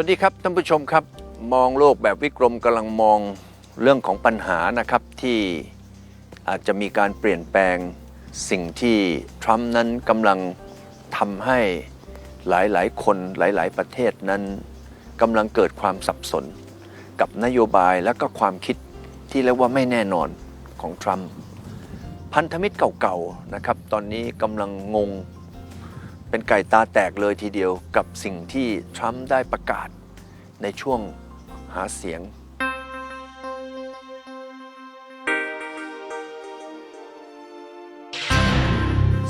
วัสดีครับท่านผู้ชมครับ มองโลกแบบวิกรมกำลังมองเรื่องของปัญหานะครับที่อาจจะมีการเปลี่ยนแปลงสิ่งที่ทรัมป์นั้นกำลังทำให้หลายๆ คนหลายๆ ประเทศนั้นกำลังเกิดความสับสน กับนโยบายและก็ความคิดที่เรียกว่าไม่แน่นอนของทรัมป์พันธมิตรเก่าๆนะครับตอนนี้กำลังงง เป็นไก่ตาแตกเลยทีเดียวกับสิ่งที่ทรัมป์ได้ประกาศในช่วงหาเสียง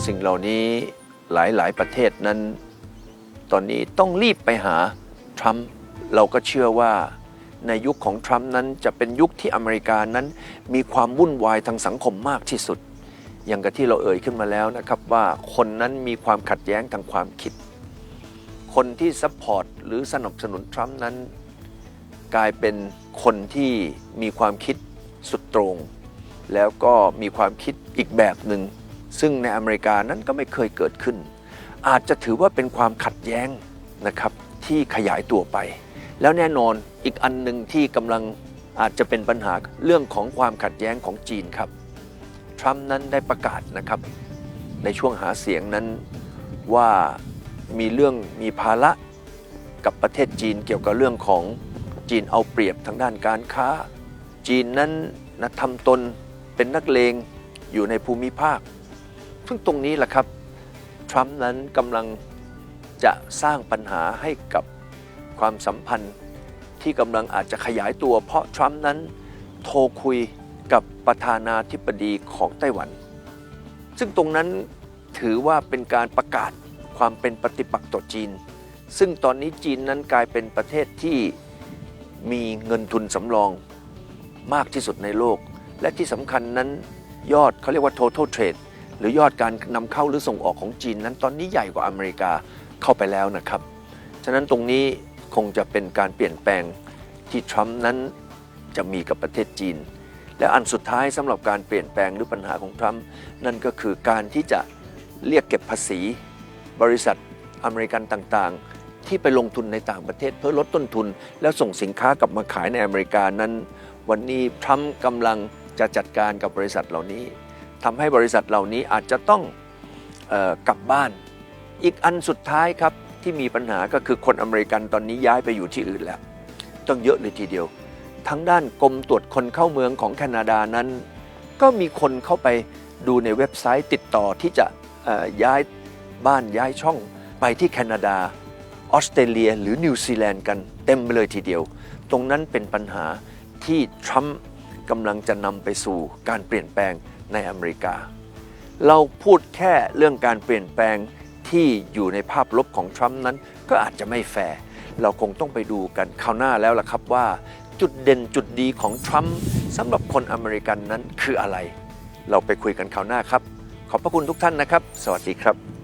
สิ่งเหล่านี้หลาย ๆ ประเทศนั้น ตอนนี้ต้องรีบไปหาทรัมป์เราก็เชื่อว่าในยุคของทรัมป์นั้นจะเป็นยุคที่อเมริกานั้นมีความวุ่นวายทางสังคมมากที่สุด อย่างกับที่เราเอ่ยขึ้นมาแล้วนะครับว่าคนนั้นมีความขัดแย้งทางความคิด คนที่ซัพพอร์ตหรือสนับสนุนทรัมป์นั้น กลายเป็นคนที่มีความคิดสุดตรง แล้วก็มีความคิดอีกแบบหนึ่งซึ่งในอเมริกานั้นก็ไม่เคยเกิดขึ้น อาจจะถือว่าเป็นความขัดแย้งนะครับที่ขยายตัวไป แล้วแน่นอนอีกอันหนึ่งที่กำลังอาจจะเป็นปัญหาเรื่องของความขัดแย้งของจีนครับ ทรัมป์นั้นได้ประกาศนะครับ ในช่วงหาเสียงนั้นว่ามีเรื่องมีภาระกับประเทศจีนเกี่ยวกับเรื่องของจีนเอาเปรียบทางด้านการค้า จีนนั้นนะทำตนเป็นนักเลงอยู่ในภูมิภาค ซึ่งตรงนี้แหละครับ ทรัมป์นั้นกำลังจะสร้างปัญหาให้กับความสัมพันธ์ที่กำลังอาจจะขยายตัว เพราะทรัมป์นั้นโทรคุย กับประธานาธิบดีของไต้หวัน ซึ่งตรงนั้นถือว่าเป็นการประกาศความเป็นปฏิปักษ์ต่อจีน ซึ่งตอนนี้จีนนั้นกลายเป็นประเทศที่มีเงินทุนสำรองมากที่สุดในโลก และที่สำคัญนั้นยอดเขาเรียกว่า total trade หรือยอดการนำเข้าหรือส่งออกของจีนนั้นตอนนี้ใหญ่กว่าอเมริกาเข้าไปแล้วนะครับ ฉะนั้นตรงนี้คงจะเป็นการเปลี่ยนแปลงที่ทรัมป์นั้นจะมีกับประเทศจีน และอันสุดท้ายสำหรับการเปลี่ยนแปลงหรือปัญหาของทรัมป์นั่นก็คือการที่จะเรียกเก็บภาษี บริษัทอเมริกันต่างๆ ที่ไปลงทุนในต่างประเทศเพื่อลดต้นทุน แล้วส่งสินค้ากลับมาขายในอเมริกานั้น วันนี้ทรัมป์กำลังจะจัดการกับบริษัทเหล่านี้ทำให้บริษัทเหล่านี้อาจจะต้องออกลับบ้าน อีกอันสุดท้ายครับที่มีปัญหาก็คือคนอเมริกันตอนนี้ย้ายไปอยู่ที่อื่นแล้ว ต้องเยอะเลยทีเดียว ทั้งด้านกรมตรวจคนเข้าเมืองของแคนาดานั้น ก็มีคนเข้าไปดูในเว็บไซต์ติดต่อที่จะย้ายบ้านย้ายช่องไปที่แคนาดาออสเตรเลียหรือนิวซีแลนด์กันเต็มเลยทีเดียว ตรงนั้นเป็นปัญหาที่ทรัมป์กำลังจะนำไปสู่การเปลี่ยนแปลงในอเมริกา เราพูดแค่เรื่องการเปลี่ยนแปลงที่อยู่ในภาพลบของทรัมป์นั้นก็อาจจะไม่แฟร์เราคงต้องไปดูกันคราวหน้าแล้วล่ะครับว่า จุดเด่นจุดดีของทรัมป์สำหรับคนอเมริกันนั้นคืออะไร เราไปคุยกันคราวหน้าครับ ขอบพระคุณทุกท่านนะครับ สวัสดีครับ